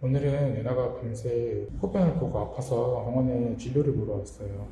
오늘은 예나가 밤새 코변을 보고 아파서 병원에 진료를 보러 왔어요.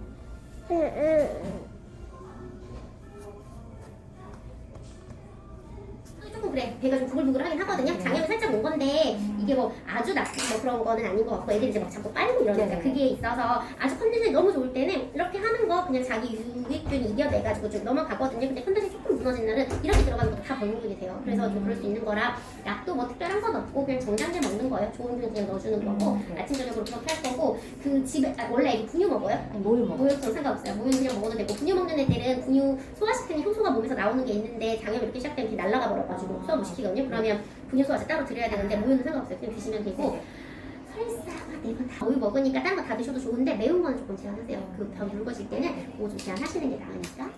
조금 그래 배가 좀 부글부글하긴 하거든요. 장염이 살짝 온 건데 이게 뭐 아주 나쁜 뭐 그런 거는 아닌 것 같고 애들이 이제 막 자꾸 빨고 이러니까 그게 있어서 아주 컨디션이 너무 좋을 때는 이렇게 그냥 자기 유익균 이겨내가지고 좀 넘어가거든요. 근데 컨디션이 조금 무너진 날은 이렇게 들어가는 것도 다 벌목이 되세요. 그래서 좀 그럴 수 있는 거라 약도 뭐 특별한 건 없고 그냥 정장제 먹는 거예요. 좋은 균 그냥 넣어주는 거고 아침 저녁으로 그렇게 할 거고 그 집에 아, 원래 애기 분유 먹어요? 아니 모유 먹어. 모유처럼 상관없어요. 모유 그냥 먹어도 되고 분유 먹는 애들은 분유 소화시키는 효소가 몸에서 나오는 게 있는데 장염이 이렇게 시작되면 이렇게 날아가 버려가지고 소화 못 시키거든요. 그러면 분유 소화제 따로 드려야 되는데 모유는 상관없어요. 그냥 드시면 되고 설사가 다 모유 먹으니까 다른 거다 드셔도 좋은데 매운 거는 조금 제한하세요. 그 병 묽어질 때는 그거 좀 제한하시는 게 나으니까.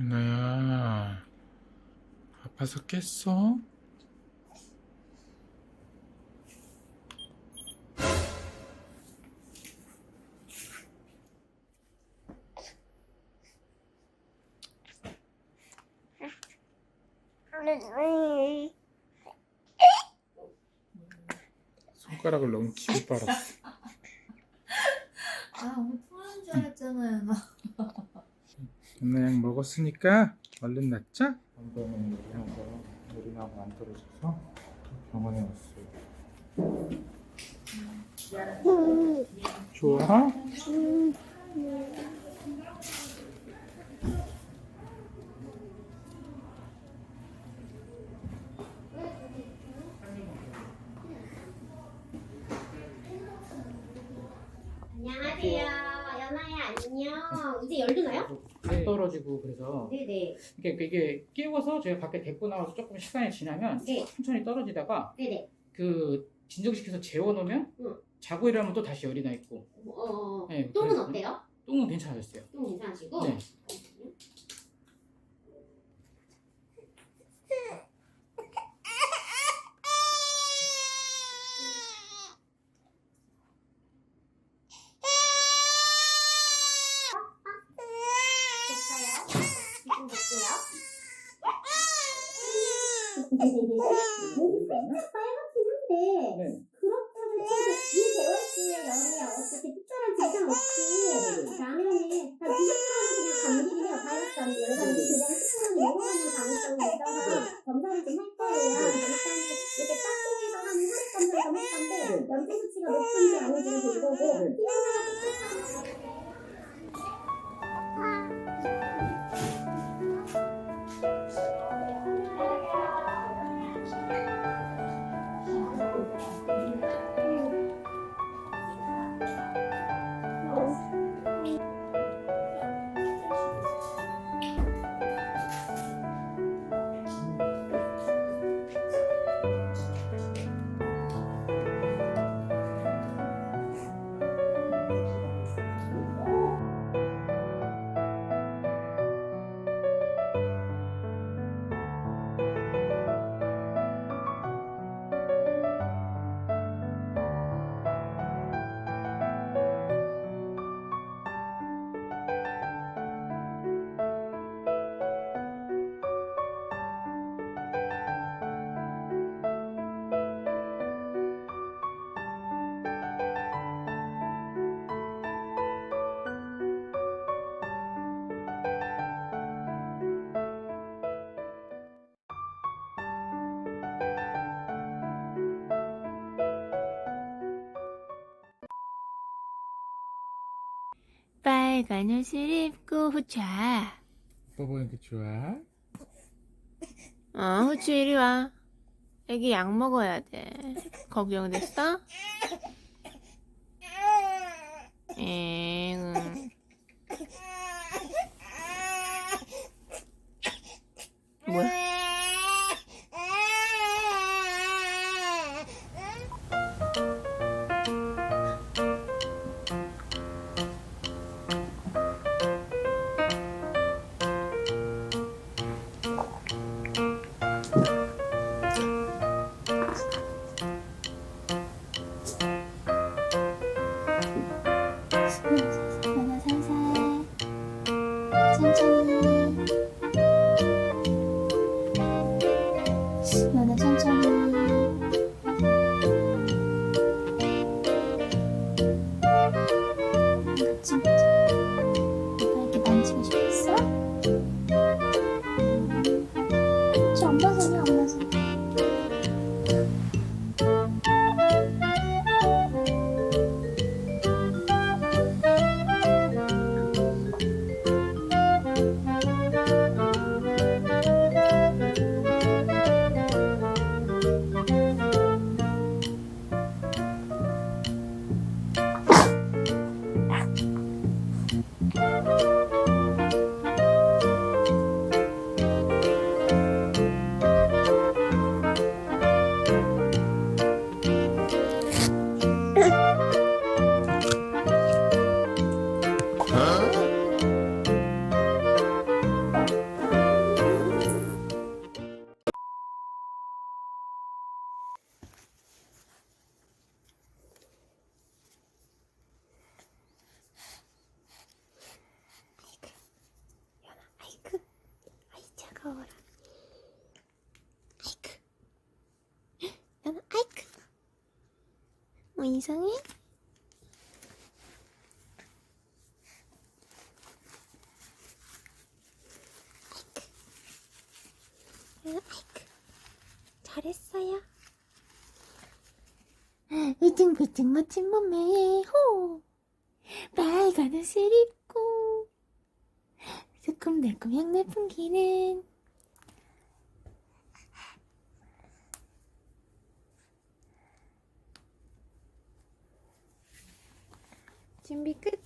예나야, 아파서 깼어? 손가락을 너무 기고 빨았어. 아 토하는 줄 알았잖아요. 나. 예나 약 먹었으니까 얼른 낫자? 한번은 우리하고 우리하고 안 떨어져서 병원에 왔어요. 좋아? 안녕하세요. 연아야 안녕. 이제 열도 나요? 안 떨어지고 그래서 네네. 이게 이게 깨워서 제가 밖에 데리고 나와서 조금 시간이 지나면 네. 천천히 떨어지다가 네네. 그 진정시켜서 재워놓으면 응. 자고 일어나면 또 다시 열이 나 있고 어, 어, 어. 네, 똥은 그래서 어때요? 똥은 괜찮아졌어요. 똥 괜찮으시고? 네. 됐어요. 지금 볼게요. 빨갛긴 한데 네. 해도 이 개월수의 열이 어떻게 특별한 증상 없이 나면은 빨간 옷을 입고 후추. 뭐 보니까 좋아? 어, 후추 이리 와. 애기 약 먹어야 돼. 걱정됐어? 엥. 뭐야? 이상해? 아이쿠, 아이쿠. 잘했어요. 으등부등 멋진 몸매에 호 빨간 옷을 입고 새콤달콤 향내 풍기는 ቢከት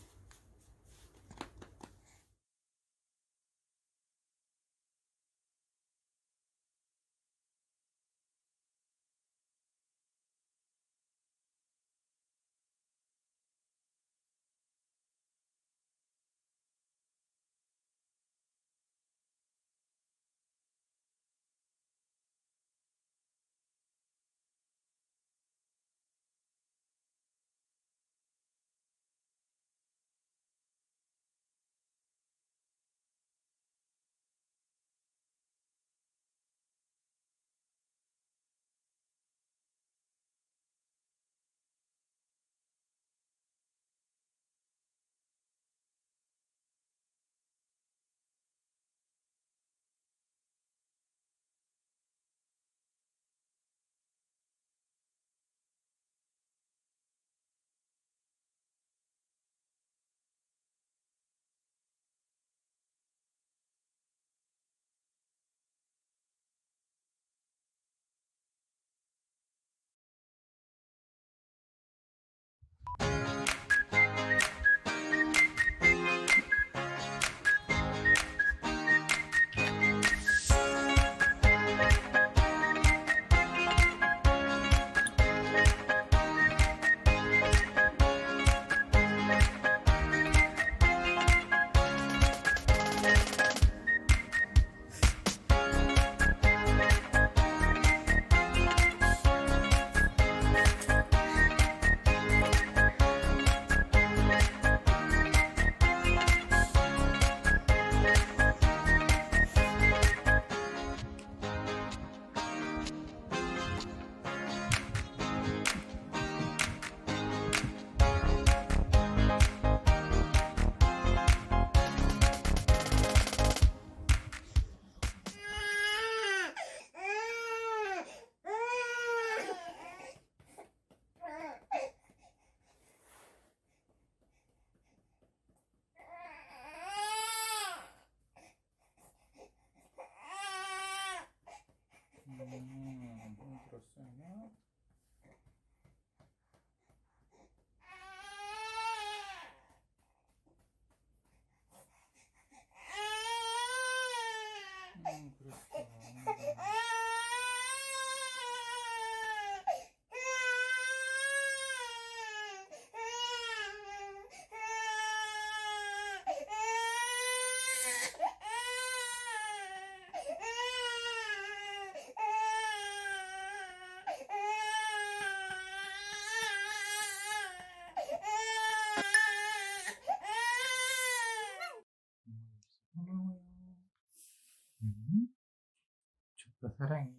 사랑해.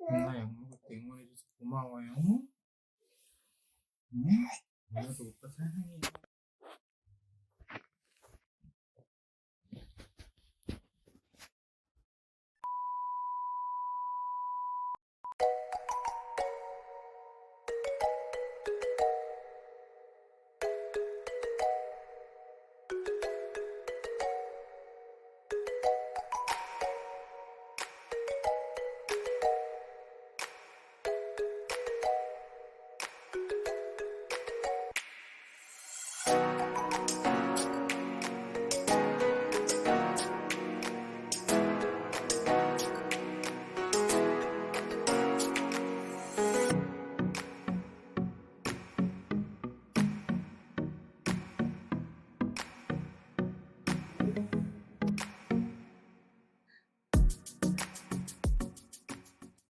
엄마 약 먹을 때 응원해줘서 고마워요. 응? 엄마도 오빠 사랑해.